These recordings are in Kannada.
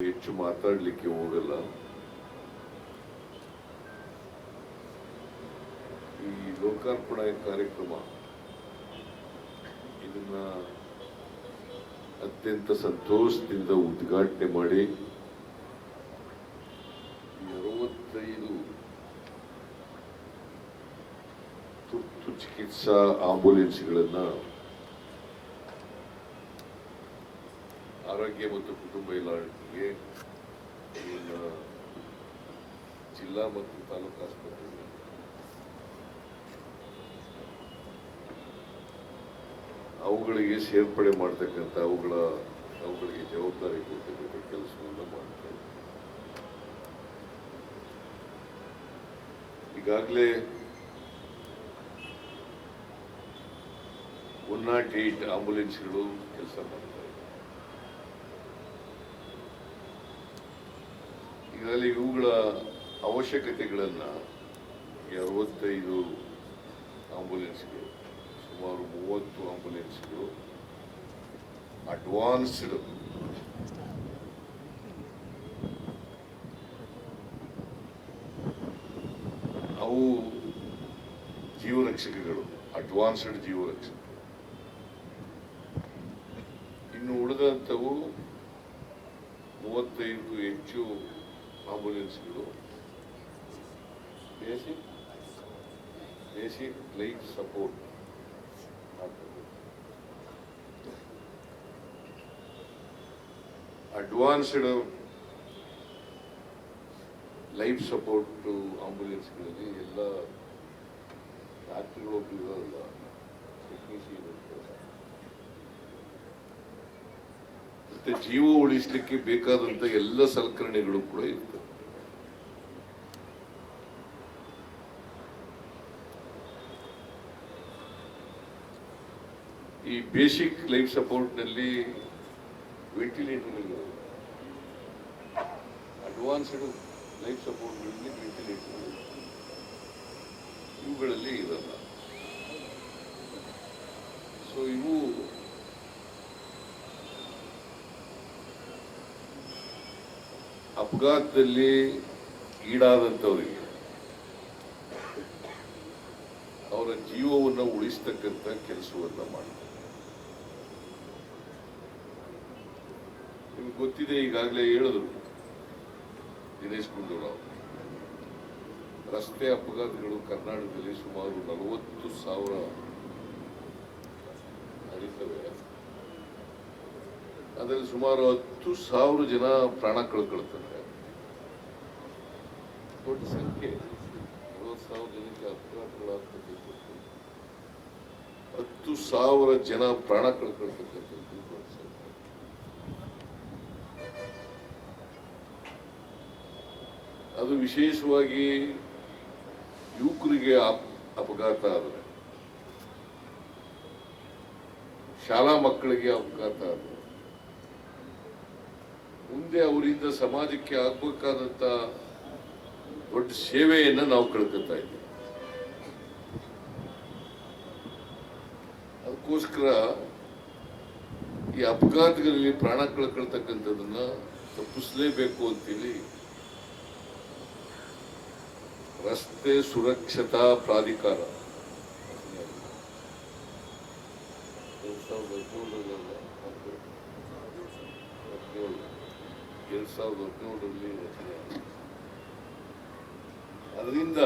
ಹೆಚ್ಚು ಮಾತಾಡಲಿಕ್ಕೆ ಹೋಗಲ್ಲ. ಈ ಲೋಕಾರ್ಪಣೆ ಕಾರ್ಯಕ್ರಮ ಇದನ್ನ ಅತ್ಯಂತ ಸಂತೋಷದಿಂದ ಉದ್ಘಾಟನೆ ಮಾಡಿ ಅರವತ್ತೈದು ತುರ್ತು ಚಿಕಿತ್ಸಾ ಆಂಬುಲೆನ್ಸ್ಗಳನ್ನ ಆರೋಗ್ಯ ಮತ್ತು ಕುಟುಂಬ ಇಲಾಖೆಗೆ ಜಿಲ್ಲಾ ಮತ್ತು ತಾಲೂಕು ಆಸ್ಪತ್ರೆಗೆ. ಅವುಗಳಿಗೆ ಸೇರ್ಪಡೆ ಮಾಡ್ತಕ್ಕಂಥ ಅವುಗಳ, ಅವುಗಳಿಗೆ ಜವಾಬ್ದಾರಿ ಕೊಡ್ತಕ್ಕಂಥ ಕೆಲಸವನ್ನು ಮಾಡ್ತಾರೆ ಈಗಾಗಲೇ ಒನ್ ನಾಟ್ ಏಟ್ ಆಂಬುಲೆನ್ಸ್ಗಳು ಕೆಲಸ ಮಾಡ್ತಾರೆ ಈಗಾಗಲೇ ಇವುಗಳ ಅವಶ್ಯಕತೆಗಳನ್ನು ಅರವತ್ತೈದು ಆಂಬುಲೆನ್ಸ್ಗೆ, ಸುಮಾರು ಮೂವತ್ತು ಆಂಬುಲೆನ್ಸ್ಗಳು ಅಡ್ವಾನ್ಸ್ಡ್ ಅವು ಜೀವರಕ್ಷಕಗಳು, ಅಡ್ವಾನ್ಸ್ಡ್ ಜೀವರಕ್ಷಕ ಇನ್ನು ಉಳಿದಂಥವು ಮೂವತ್ತೈದಕ್ಕೂ ಹೆಚ್ಚು ಆಂಬುಲೆನ್ಸ್ಗಳು basic basic life support advanced life support ಆಂಬುಲೆನ್ಸ್ಗಳಲ್ಲಿ ಎಲ್ಲ ಡಾಕ್ಟರ್ಗಳು ಇರೋಲ್ಲ ಟೆಕ್ನಿಷಿಯನ್ ಇರ್ತಾರೆ. ಮತ್ತೆ ಜೀವ ಉಳಿಸ್ಲಿಕ್ಕೆ ಬೇಕಾದಂತ ಎಲ್ಲ ಸಲಕರಣೆಗಳು ಕೂಡ ಇರ್ತವೆ. ಈ ಬೇಸಿಕ್ ಲೈಫ್ ಸಪೋರ್ಟ್ನಲ್ಲಿ ವೆಂಟಿಲೇಟರ್ ಅಡ್ವಾನ್ಸ್ಡ್ ಲೈಫ್ ಸಪೋರ್ಟ್ಗಳಲ್ಲಿ ವೆಂಟಿಲೇಟರ್ ಇವುಗಳಲ್ಲಿ ಇರಲ್ಲ ಅಪಘಾತದಲ್ಲಿ ಈಡಾದಂಥವರಿಗೆ ಅವರ ಜೀವವನ್ನು ಉಳಿಸ್ತಕ್ಕಂಥ ಕೆಲಸವನ್ನು ಮಾಡ್ತಾರೆ. ನಿಮ್ಗೆ ಗೊತ್ತಿದೆ, ಈಗಾಗಲೇ ಹೇಳಿದ್ರು, ದಿನೇಶ್ ಗುಂಡೂರಾವ್. ರಸ್ತೆ ಅಪಘಾತಗಳು ಕರ್ನಾಟಕದಲ್ಲಿ ಸುಮಾರು ನಲವತ್ತು ಸಾವಿರ ನಡೀತವೆ. ಅದರಲ್ಲಿ ಸುಮಾರು ಹತ್ತು ಸಾವಿರ ಜನ ಪ್ರಾಣ ಕಳ್ಕೊಳ್ತಾರೆ ದೊಡ್ಡ ಸಂಖ್ಯೆ ನಲವತ್ತು ಸಾವಿರ ಜನಕ್ಕೆ ಅಪಘಾತಗಳಾಗ್ತಕ್ಕಂಥದ್ದು ಹತ್ತು ಸಾವಿರ ಜನ ಪ್ರಾಣ ಕಳ್ಕೊಳ್ತಕ್ಕಂಥದ್ದು ಅದು ವಿಶೇಷವಾಗಿ ಯುವಕರಿಗೆ ಅಪಘಾತ ಆದರೆ, ಶಾಲಾ ಮಕ್ಕಳಿಗೆ ಅಪಘಾತ ಆದರೆ, ಮುಂದೆ ಅವರಿಂದ ಸಮಾಜಕ್ಕೆ ಆಗಬೇಕಾದಂತ ದೊಡ್ಡ ಸೇವೆಯನ್ನು ನಾವು ಕಳ್ಕೊತಾ ಇದ್ದೀವಿ. ಅದಕ್ಕೋಸ್ಕರ ಈ ಅಪಘಾತಗಳಲ್ಲಿ ಪ್ರಾಣ ಕಳ್ಕೊಳ್ತಕ್ಕಂಥದ್ದನ್ನ ತಪ್ಪಿಸಲೇಬೇಕು ಅಂತೇಳಿ ರಸ್ತೆ ಸುರಕ್ಷತಾ ಪ್ರಾಧಿಕಾರ ಎರಡ್ ಸಾವಿರದ ಸಾವಿರದ ಹದಿನೇಳರಲ್ಲಿ ರಚನೆ. ಅದರಿಂದ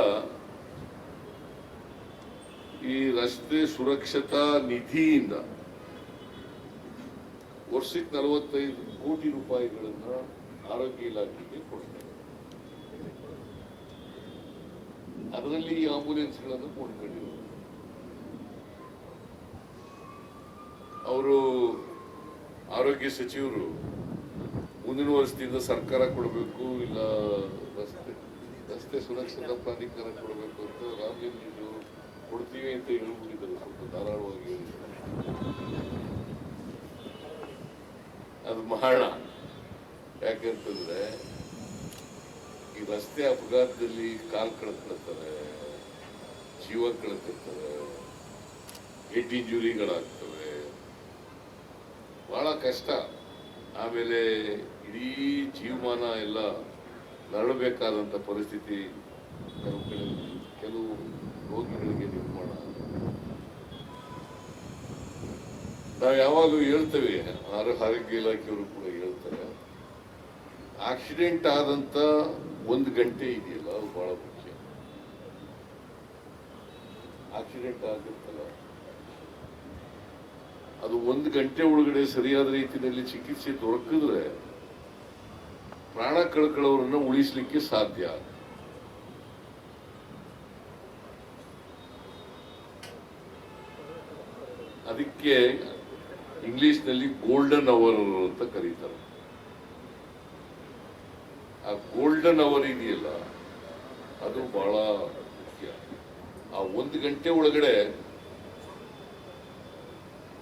ಈ ರಸ್ತೆ ಸುರಕ್ಷತಾ ನಿಧಿಯಿಂದ ವರ್ಷಕ್ಕೆ ನಲವತ್ತೈದು ಕೋಟಿ ರೂಪಾಯಿಗಳನ್ನ ಆರೋಗ್ಯ ಇಲಾಖೆಗೆ ಕೊಡ್ತಾರೆ ಅದರಲ್ಲಿ ಈ ಆಂಬುಲೆನ್ಸ್ಗಳನ್ನು ಕೊಂಡ್ಕೊಂಡಿದ್ದಾರೆ ಅವರು ಆರೋಗ್ಯ ಸಚಿವರು ಮುಂದಿನ ವರ್ಷದಿಂದ ಸರ್ಕಾರ ಕೊಡಬೇಕು ಇಲ್ಲ ರಸ್ತೆ ರಸ್ತೆ ಸುರಕ್ಷತಾ ಪ್ರಾಧಿಕಾರ ಕೊಡಬೇಕು ಅಂತ ರಾಮಲಿಂಗ ಕೊಡ್ತೀವಿ ಅಂತ ಹೇಳ್ಬಿಟ್ಟಿದ್ದಾರೆ, ಸ್ವಲ್ಪ ಧಾರಾಳವಾಗಿ. ಅದು ಮಾಡೋಣ ಯಾಕೆಂತಂದ್ರೆ, ಈ ರಸ್ತೆ ಅಪಘಾತದಲ್ಲಿ ಕಾಲ್ ಕಳ್ಕೊಳ್ತಾರೆ ಜೀವ ಕಳ್ಕೊಳ್ತಾರೆ ಹೆಡ್ ಇಂಜುರಿಗಳಾಗ್ತವೆ ಬಹಳ ಕಷ್ಟ. ಆಮೇಲೆ ಇಡೀ ಜೀವಮಾನ ಎಲ್ಲ ನರಳಬೇಕಾದಂಥ ಪರಿಸ್ಥಿತಿ ನಾವು ಯಾವಾಗಲೂ ಹೇಳ್ತೇವೆ ಆರೋ- ಆರೋಗ್ಯ ಇಲಾಖೆಯವರು ಕೂಡ ಹೇಳ್ತಾರೆ. ಆಕ್ಸಿಡೆಂಟ್ ಆದಂತ ಒಂದು ಗಂಟೆ ಇದೆಯಲ್ಲ, ಅದು ಬಹಳ ಮುಖ್ಯ. ಆಕ್ಸಿಡೆಂಟ್ ಆಗುತ್ತಲ್ಲ. ಅದು ಒಂದು ಗಂಟೆ ಒಳಗಡೆ ಸರಿಯಾದ ರೀತಿಯಲ್ಲಿ ಚಿಕಿತ್ಸೆ ದೊರಕಿದ್ರೆ ಪ್ರಾಣ ಕಳ್ಕೊಳ್ಳೋರನ್ನ ಉಳಿಸ್ಲಿಕ್ಕೆ ಸಾಧ್ಯ ಅದಕ್ಕೆ ಇಂಗ್ಲಿಷ್ನಲ್ಲಿ ಗೋಲ್ಡನ್ ಅವರ್ ಅಂತ ಕರೀತಾರೆ. ಆ ಗೋಲ್ಡನ್ ಅವರ್ ಇದೆಯಲ್ಲ, ಅದು ಬಹಳ ಮುಖ್ಯ. ಆ ಒಂದು ಗಂಟೆ ಒಳಗಡೆ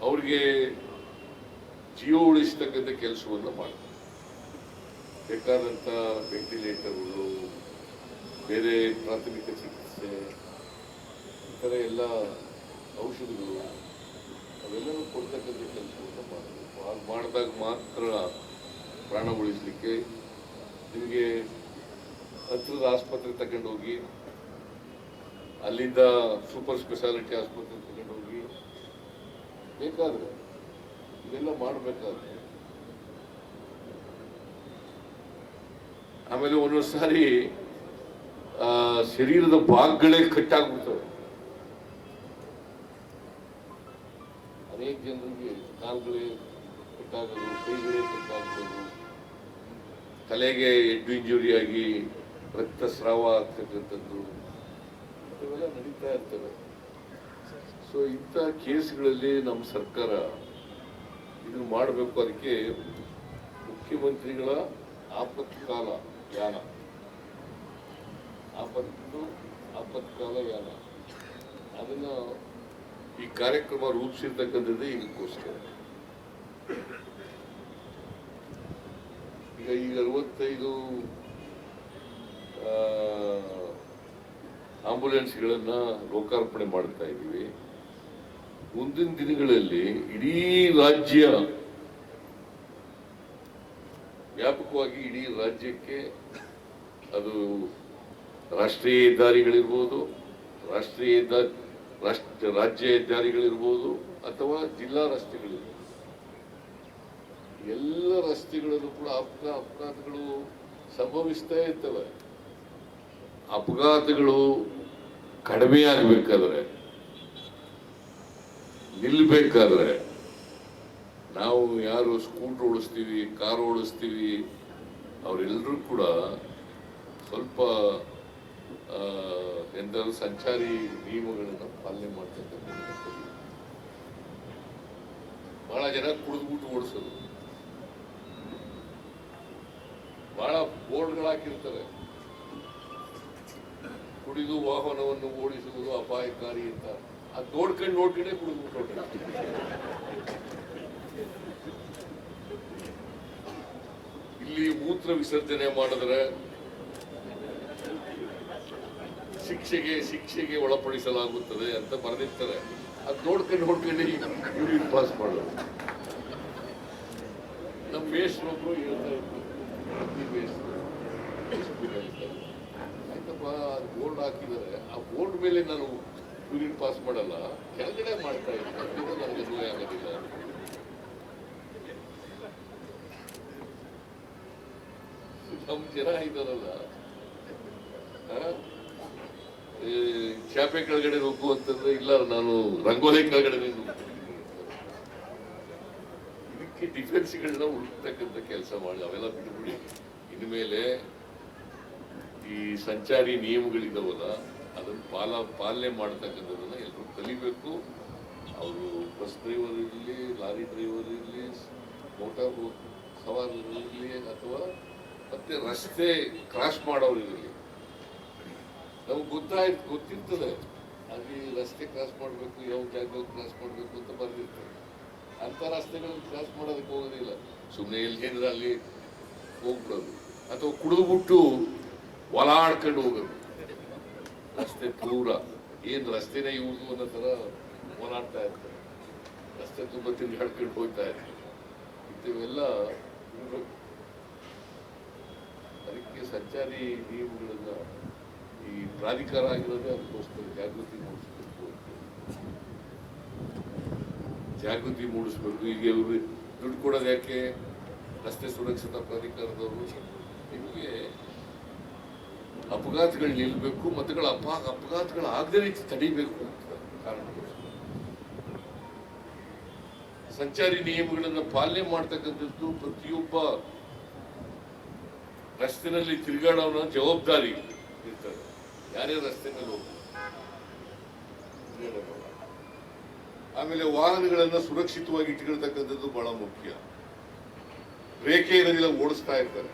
ಅವ್ರಿಗೆ ಜೀವ ಉಳಿಸ್ತಕ್ಕಂಥ ಕೆಲಸವನ್ನು ಮಾಡ್ತಾರೆ. ಬೇಕಾದಂಥ ವೆಂಟಿಲೇಟರ್ಗಳು, ಬೇರೆ ಪ್ರಾಥಮಿಕ ಚಿಕಿತ್ಸೆ, ಈ ಥರ ಎಲ್ಲ ಔಷಧಿಗಳು ಅವೆಲ್ಲನೂ ಕೊಡ್ತಕ್ಕಂಥ ಕೆಲಸವನ್ನು ಮಾಡಬೇಕು ಹಾಗೆ ಮಾಡಿದಾಗ ಮಾತ್ರ ಪ್ರಾಣ ಉಳಿಸಲಿಕ್ಕೆ ನಿಮಗೆ ಹತ್ತಿರದ ಆಸ್ಪತ್ರೆ ತಗೊಂಡೋಗಿ ಅಲ್ಲಿಂದ ಸೂಪರ್ ಸ್ಪೆಷಾಲಿಟಿ ಆಸ್ಪತ್ರೆ ತಗೊಂಡು ಹೋಗಿ ಬೇಕಾದರೆ ಇದೆಲ್ಲ ಮಾಡಬೇಕಾದ್ರೆ ಆಮೇಲೆ ಒಂದೊಂದು ಸಾರಿ ಶರೀರದ ಭಾಗಗಳೇ ಕಟ್ಟಾಗ್ಬಿಡ್ತವೆ. ಕಾಲುಗಳೇ ಕಟ್ಟಾಗೋದು ಕೈಗಳೇ ಕಟ್ಟಾಗ್ಬೋದು. ತಲೆಗೆ ಎಡ್ವಿಂಜುರಿಯಾಗಿ ಇಂಜುರಿ ರಕ್ತಸ್ರಾವ ಆಗ್ತಕ್ಕಂಥದ್ದು ಇವೆಲ್ಲ ನಡೀತಾ ಇರ್ತವೆ. ಸೊ ಇಂಥ ಕೇಸ್ಗಳಲ್ಲಿ ನಮ್ಮ ಸರ್ಕಾರ ಇದನ್ನು ಮಾಡಬೇಕು ಅದಕ್ಕೆ ಮುಖ್ಯಮಂತ್ರಿಗಳ ಆಪತ್ಕಾಲ ಯಾನ. ಆಪತ್ತು, ಆಪತ್ಕಾಲ ಯಾನ. ಅದನ್ನು ಈ ಕಾರ್ಯಕ್ರಮ ರೂಪಿಸಿರ್ತಕ್ಕಂಥದ್ದೇ ಇದಕ್ಕೋಸ್ಕರ. ಈಗ ಈಗ ಅರವತ್ತೈದು ಆಂಬುಲೆನ್ಸ್ಗಳನ್ನ ಲೋಕಾರ್ಪಣೆ ಮಾಡ್ತಾ ಇದ್ದೀವಿ. ಮುಂದಿನ ದಿನಗಳಲ್ಲಿ ಇಡೀ ರಾಜ್ಯ ವ್ಯಾಪಕವಾಗಿ ಇಡೀ ರಾಜ್ಯಕ್ಕೆ ಅದು ರಾಷ್ಟ್ರೀಯ ಹೆದ್ದಾರಿಗಳಿರ್ಬೋದು, ರಾಷ್ಟ್ರೀಯ ರಾಷ್ಟ್ರ ರಾಜ್ಯ ಹೆದ್ದಾರಿಗಳಿರ್ಬೋದು ಅಥವಾ ಜಿಲ್ಲಾ ರಸ್ತೆಗಳಿರ್ಬೋದು. ಎಲ್ಲ ರಸ್ತೆಗಳಲ್ಲೂ ಕೂಡ ಅಪಘಾ, ಅಪಘಾತಗಳು ಸಂಭವಿಸ್ತಾ ಇರ್ತವೆ. ಅಪಘಾತಗಳು ಕಡಿಮೆ ಆಗಬೇಕಾದ್ರೆ, ನಿಲ್ಬೇಕಾದ್ರೆ, ನಾವು ಯಾರು ಸ್ಕೂಟರ್ ಓಡಿಸ್ತೀವಿ, ಕಾರ್ ಓಡಿಸ್ತೀವಿ ಅವರೆಲ್ಲರೂ ಕೂಡ ಸ್ವಲ್ಪ ಎಂದರೂ ಸಂಚಾರಿ ನಿಯಮಗಳನ್ನು ಪಾಲನೆ ಮಾಡ್ತಕ್ಕಂಥ ಬಹಳ ಜನ ಕುಡಿದ್ಬಿಟ್ಟು ಓಡಿಸೋದು. ಬೋರ್ಡ್ಗಳು ಕುಡಿದು ವಾಹನವನ್ನು ಓಡಿಸುವುದು ಅಪಾಯಕಾರಿ ಅಂತ. ಅದು ನೋಡ್ಕೊಂಡು ನೋಡ್ಕೊಂಡೇ ಕುಡಿದು. ಇಲ್ಲಿ ಮೂತ್ರ ವಿಸರ್ಜನೆ ಮಾಡಿದ್ರೆ ಶಿಕ್ಷೆಗೆ ಶಿಕ್ಷೆಗೆ ಒಳಪಡಿಸಲಾಗುತ್ತದೆ ಅಂತ ಬರೆದಿರ್ತಾರೆ. ಅದು ನೋಡ್ಕೊಂಡು ನೋಡ್ಕೊಂಡು ಯೂನಿಟ್ ಪಾಸ್ ಮಾಡೋದು. ನಮ್ಮ ಮೇಷ್ಟ್ರೊಬ್ರು ಹೇಳ್ತಾ ಇದ್ರು ಈ ಗೋಲ್ಡ್ ಹಾಕಿದ್ದಾರೆ ಆ ಗೋಲ್ಡ್ ಮೇಲೆ ನಾನು ಯೂನಿಟ್ ಪಾಸ್ ಮಾಡಲ್ಲ ಕೆಳಗಡೆ ಮಾಡ್ತಾ ಇದ್ದೀನಿ ಇದು ನನಗೆ ಆಗೋದಿಲ್ಲ ನಮ್ಮ ಜನ ಇದ್ದಾರಲ್ಲ ಚಾಪೆ ಕೆಳಗಡೆ ನುಗ್ಗು ಅಂತಂದ್ರೆ ಇಲ್ಲ ನಾನು ರಂಗೋಲಿ ಕೆಳಗಡೆ ಇದಕ್ಕೆ ಡಿಫೆನ್ಸ್ಗಳನ್ನ ಹುಡುಕ್ತಕ್ಕಂಥ ಕೆಲಸ ಮಾಡಿ ಅವೆಲ್ಲ ಬಿಟ್ಬಿಡಿ ಇನ್ಮೇಲೆ ಈ ಸಂಚಾರಿ ನಿಯಮಗಳಿದ್ದಾವಲ್ಲ ಅದನ್ನು ಪಾಲ, ಪಾಲನೆ ಮಾಡ್ತಕ್ಕಂಥದ್ದನ್ನು ಎಲ್ಲರೂ ಕಲಿಬೇಕು. ಅವರು ಬಸ್ ಡ್ರೈವರ್ ಇರಲಿ, ಲಾರಿ ಡ್ರೈವರ್ ಇರಲಿ, ಮೋಟಾರ್ ಸವಾರರು ಇರಲಿ ಅಥವಾ ಮತ್ತೆ ರಸ್ತೆ ಕ್ರಾಸ್ ಮಾಡೋರು ಇರಲಿ. ನಮ್ಗೆ ಗೊತ್ತಾಯ್ತು, ಗೊತ್ತಿರ್ತದೆ. ಅಲ್ಲಿ ರಸ್ತೆ ಕ್ರಾಸ್ ಮಾಡಬೇಕು, ಯಾವ ಜಾಗದಲ್ಲಿ ಕ್ರಾಸ್ ಮಾಡಬೇಕು ಅಂತ ಬರ್ದಿರ್ತದೆ. ಅಂಥ ರಸ್ತೆಗಳಲ್ಲಿ ಕ್ರಾಸ್ ಮಾಡೋದಕ್ಕೆ ಹೋಗೋದಿಲ್ಲ. ಸುಮ್ಮನೆ ಎಲ್ಲಿ ಅಲ್ಲಿ ಹೋಗ್ಬಿಡೋದು. ಅಥವಾ ಕುಡಿದ್ಬಿಟ್ಟು ಒಲಾಡ್ಕೊಂಡು ಹೋಗೋದು. ರಸ್ತೆ ದೂರ. ಏನ್ ರಸ್ತೆನೇ ಇವ್ರದು ಅನ್ನೋ ಥರ ಓಲಾಡ್ತಾ ಇರ್ತಾರೆ. ರಸ್ತೆ ತುಂಬ ತಿರುಗಾಡ್ಕೊಂಡು ಹೋಗ್ತಾ ಇರ್ತಾರೆ. ಇಂಥವೆಲ್ಲ ಅದಕ್ಕೆ ಸಂಚಾರಿ ನಿಯಮಗಳನ್ನ ಈ ಪ್ರಾಧಿಕಾರ ಆಗಿರೋದೇ ಅದಕ್ಕೋಸ್ಕರ ಜಾಗೃತಿ ಮೂಡಿಸ್ಬೇಕು ಜಾಗೃತಿ ಮೂಡಿಸ್ಬೇಕು. ಈಗ ಇವರು ದುಡ್ಡು ಕೊಡೋದು ಯಾಕೆ? ರಸ್ತೆ ಸುರಕ್ಷತಾ ಪ್ರಾಧಿಕಾರದವರು. ನಿಮಗೆ ಅಪಘಾತಗಳು ನಿಲ್ಲಬೇಕು ಮತಗಳ ಅಪ ಅಪಘಾತಗಳು ಆಗದೇ ರೀತಿ ತಡಿಬೇಕು ಅಂತ ಕಾರಣಗಳು ಸಂಚಾರಿ ನಿಯಮಗಳನ್ನು ಪಾಲನೆ ಮಾಡ್ತಕ್ಕಂಥದ್ದು ಪ್ರತಿಯೊಬ್ಬ ರಸ್ತೆನಲ್ಲಿ ತಿರುಗಾಡೋನ ಜವಾಬ್ದಾರಿ ಇರ್ತದೆ. ಯಾರೇ ರಸ್ತೆ ಹೋಗ್ತಾರೆ ಆಮೇಲೆ ವಾಹನಗಳನ್ನ ಸುರಕ್ಷಿತವಾಗಿ ಇಟ್ಕೊಳ್ತಕ್ಕಂಥದ್ದು ಬಹಳ ಮುಖ್ಯ. ರೇಖೆ ಇರೋದಿಲ್ಲ ಓಡಿಸ್ತಾ ಇರ್ತಾರೆ.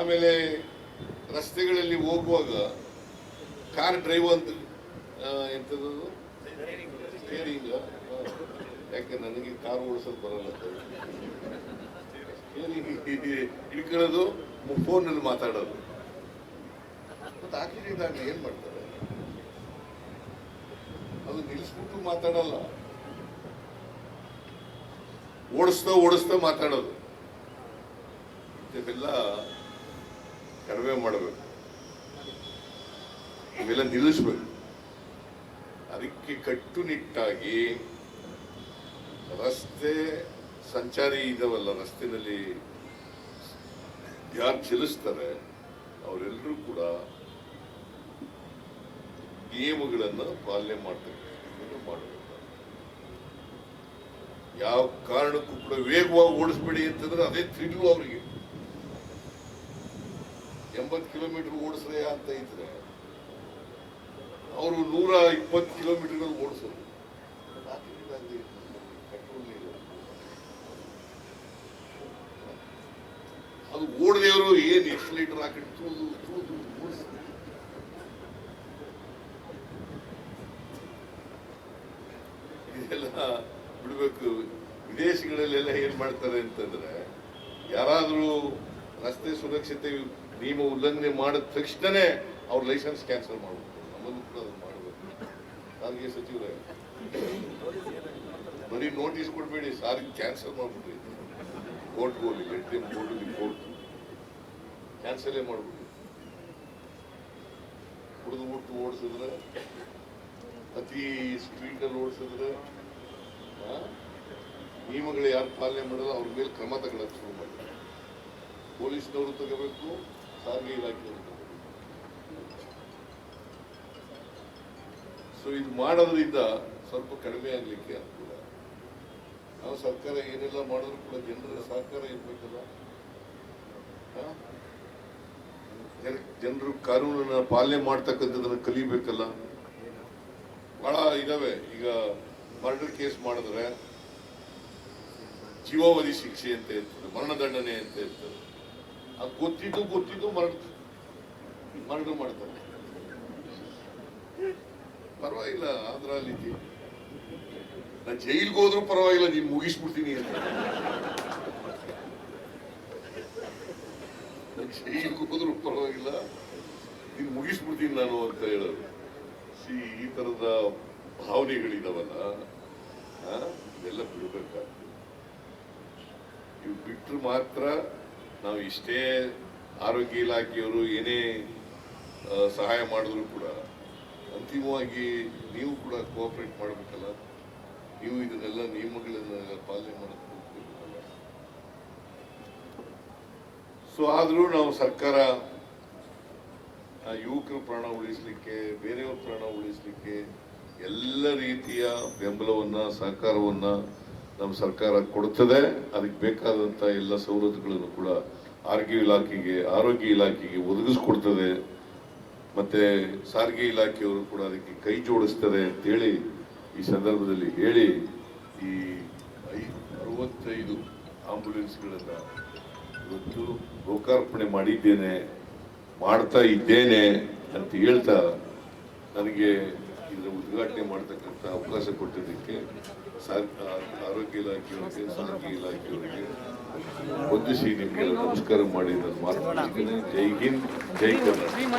ಆಮೇಲೆ ರಸ್ತೆಗಳಲ್ಲಿ ಹೋಗುವಾಗ ಕಾರ್ ಡ್ರೈವ್ ಅಂತ ಎಂಥದ್ದು ಸ್ಟೇರಿಂಗ್ ಯಾಕೆ ನನಗೆ ಕಾರ್ ಓಡಿಸೋದು ಬರಲ್ಲ ಇಳ್ಕೊಳ್ಳೋದು ಫೋನ್ ಫೋನಲ್ಲಿ ಮಾತಾಡೋದು. ಮತ್ತು ಆಗಲಿ ಏನ್ ಮಾಡ್ತಾರೆ? ಅದು ನಿಲ್ಲಿಸ್ಬಿಟ್ಟು ಮಾತಾಡಲ್ಲ. ಓಡಿಸ್ತಾ ಓಡಿಸ್ತಾ ಮಾತಾಡೋದು. ಇದೆಲ್ಲ ಕಡಿಮೆ ಮಾಡಬೇಕು. ಇವೆಲ್ಲ ನಿಲ್ಲಿಸ್ಬೇಕು. ಅದಕ್ಕೆ ಕಟ್ಟುನಿಟ್ಟಾಗಿ ರಸ್ತೆ ಸಂಚಾರಿ ಇದಾವಲ್ಲ ರಸ್ತೆಯಲ್ಲಿ ಯಾರು ಚಲಿಸ್ತಾರೆ ಅವರೆಲ್ಲರೂ ಕೂಡ ನಿಯಮಗಳನ್ನು ಪಾಲನೆ ಮಾಡ್ತಕ್ಕಂಥ ಮಾಡಬೇಕು. ಯಾವ ಕಾರಣಕ್ಕೂ ಕೂಡ ವೇಗವಾಗಿ ಓಡಿಸ್ಬೇಡಿ ಅಂತಂದ್ರೆ ಅದೇ ತಿಳಿದು ಅವರಿಗೆ. ಎಂಬತ್ತು ಕಿಲೋಮೀಟರ್ ಓಡಿಸ್ರೆ ಅಂತ ಇದ್ರೆ, ಅವರು ನೂರ ಇಪ್ಪತ್ತು ಕಿಲೋಮೀಟರ್ಗಳು ಓಡಿಸೋರು. ಅದು ಓಡದೇವರು ಏನು ಎಷ್ಟು ಹಾಕಿಟ್ಟು ತೂದು ತೂದು. ಇದೆಲ್ಲ ಬಿಡಬೇಕು ವಿದೇಶಗಳಲ್ಲೆಲ್ಲ ಏನ್ ಮಾಡ್ತಾರೆ ಅಂತಂದ್ರೆ, ಯಾರಾದರೂ ರಸ್ತೆ ಸುರಕ್ಷತೆ ನಿಯಮ ಉಲ್ಲಂಘನೆ ಮಾಡಿದ ತಕ್ಷಣನೇ ಅವ್ರ ಲೈಸೆನ್ಸ್ ಕ್ಯಾನ್ಸಲ್ ಮಾಡಬೇಕು ನಮ್ಮದು ಕೂಡ ಅದು ಮಾಡಬೇಕು. ಸಾರಿಗೆ ಸಚಿವರೇ. ಬರೀ ನೋಟಿಸ್ ಕೊಡಬೇಡಿ ಸಾರಿಗೆ ಕ್ಯಾನ್ಸಲ್ ಮಾಡಿಬಿಡ್ರಿ. ಕೋರ್ಟ್ ಹೋಗಿ ಗಟ್ಟಿ ಕೋರ್ಟ್ ಕೋರ್ಟ್. ಕ್ಯಾನ್ಸಲೇ ಮಾಡಿಬಿಡ್ರಿ. ಕುಡಿದು ಬಿಟ್ಟು ಓಡಿಸಿದ್ರೆ, ಅತಿ ಸ್ಟ್ರೀಟಲ್ಲಿ ಓಡಿಸಿದ್ರೆ ನಿಯಮಗಳು ಯಾರು ಪಾಲನೆ ಮಾಡೋದು ಅವ್ರ ಮೇಲೆ ಕ್ರಮ ತಗೊಳ್ಳೋಕೆ ಶುರು ಮಾಡಿ ಪೊಲೀಸ್ನವರು ತಗೋಬೇಕು ಸಾರಿಗೆ ಇಲಾಖೆ ಸೊ ಇದು ಮಾಡೋದ್ರಿಂದ ಸ್ವಲ್ಪ ಕಡಿಮೆ ಆಗ್ಲಿಕ್ಕೆ ಅನುಕೂಲ ನಾವು ಸರ್ಕಾರ ಏನೆಲ್ಲ ಮಾಡಿದ್ರು ಕೂಡ ಜನರ ಸಹಕಾರ ಇರ್ಬೇಕಲ್ಲ. ಜನ- ಜನರು ಕಾನೂನನ್ನ ಪಾಲನೆ ಮಾಡ್ತಕ್ಕಂಥದ್ದನ್ನ ಕಲಿಬೇಕಲ್ಲ. ಬಹಳ ಇದಾವೆ. ಈಗ ಮರ್ಡರ್ ಕೇಸ್ ಮಾಡಿದ್ರೆ ಜೀವಾವಧಿ ಶಿಕ್ಷೆ ಅಂತ ಇರ್ತದೆ ಮರಣದಂಡನೆ ಅಂತ ಇರ್ತದೆ ಅದು ಗೊತ್ತಿದ್ದು ಗೊತ್ತಿದ್ದು ಮರಣ ಮರಣ ಮಾಡ್ತಾರೆ. ಪರವಾಗಿಲ್ಲ ಆಂಧ್ರ ಅಲ್ಲಿ ನಾ ಜೈಲ್ಗೆ ಹೋದ್ರೂ ಪರವಾಗಿಲ್ಲ, ನೀನ್ ಮುಗಿಸ್ಬಿಡ್ತೀನಿ ಅಂತ. ಜೈಲ್ಗೆ ಹೋದ್ರೂ ಪರವಾಗಿಲ್ಲ, ನೀನ್ ಮುಗಿಸ್ಬಿಡ್ತೀನಿ ನಾನು ಅಂತ ಹೇಳೋದು. ಸಿ, ಈ ತರದ ಭಾವನೆಗಳಿದಾವಲ್ಲ ಇದೆಲ್ಲ ಬಿಡ್ಬೇಕಾಗ್ತದೆ. ಇವು ಬಿಟ್ರು ಮಾತ್ರ ನಾವು ಇಷ್ಟೇ ಆರೋಗ್ಯ ಇಲಾಖೆಯವರು ಏನೇ ಸಹಾಯ ಮಾಡಿದ್ರು ಕೂಡ ಅಂತಿಮವಾಗಿ ನೀವು ಕೂಡ ಕೋಆಪ್ರೇಟ್ ಮಾಡಬೇಕಲ್ಲ. ನೀವು ಇದನ್ನೆಲ್ಲ ನಿಯಮಗಳನ್ನ ಪಾಲನೆ ಮಾಡಬೇಕು ಸೊ ಆದರೂ ನಾವು ಸರ್ಕಾರ ಯುವಕರ ಪ್ರಾಣ ಉಳಿಸ್ಲಿಕ್ಕೆ, ಬೇರೆಯವ್ರ ಪ್ರಾಣ ಉಳಿಸ್ಲಿಕ್ಕೆ ಎಲ್ಲ ರೀತಿಯ ಬೆಂಬಲವನ್ನು, ಸಹಕಾರವನ್ನ ನಮ್ಮ ಸರ್ಕಾರ ಕೊಡುತ್ತದೆ. ಅದಕ್ಕೆ ಬೇಕಾದಂತ ಎಲ್ಲ ಸವಲತ್ತುಗಳನ್ನು ಕೂಡ ಆರೋಗ್ಯ ಇಲಾಖೆಗೆ ಆರೋಗ್ಯ ಇಲಾಖೆಗೆ ಒದಗಿಸ್ಕೊಡ್ತದೆ. ಮತ್ತೆ ಸಾರಿಗೆ ಇಲಾಖೆಯವರು ಕೂಡ ಅದಕ್ಕೆ ಕೈ ಜೋಡಿಸ್ತದೆ ಅಂತೇಳಿ ಈ ಸಂದರ್ಭದಲ್ಲಿ ಹೇಳಿ ಈ ಐ ಅರವತ್ತೈದು ಆಂಬ್ಯುಲೆನ್ಸ್ಗಳನ್ನು ಇವತ್ತು ಲೋಕಾರ್ಪಣೆ ಮಾಡಿದ್ದೇನೆ, ಮಾಡ್ತಾ ಇದ್ದೇನೆ ಅಂತ ಹೇಳ್ತಾ ನನಗೆ ಇದರ ಉದ್ಘಾಟನೆ ಮಾಡ್ತಕ್ಕಂಥ ಅವಕಾಶ ಕೊಟ್ಟಿದ್ದಕ್ಕೆ ಆರೋಗ್ಯ ಇಲಾಖೆಯವರಿಗೆ ಸಾರಿಗೆ ಇಲಾಖೆಯವರಿಗೆ ವಂದಿಸಿ ನಿಮಗೆ ನಮಸ್ಕಾರ ಮಾಡಿ ನಾನು ಮಾತನಾಡ್ತೀನಿ ಜೈ ಹಿಂದ್ ಜೈ ಕರ್ನಾಟಕ.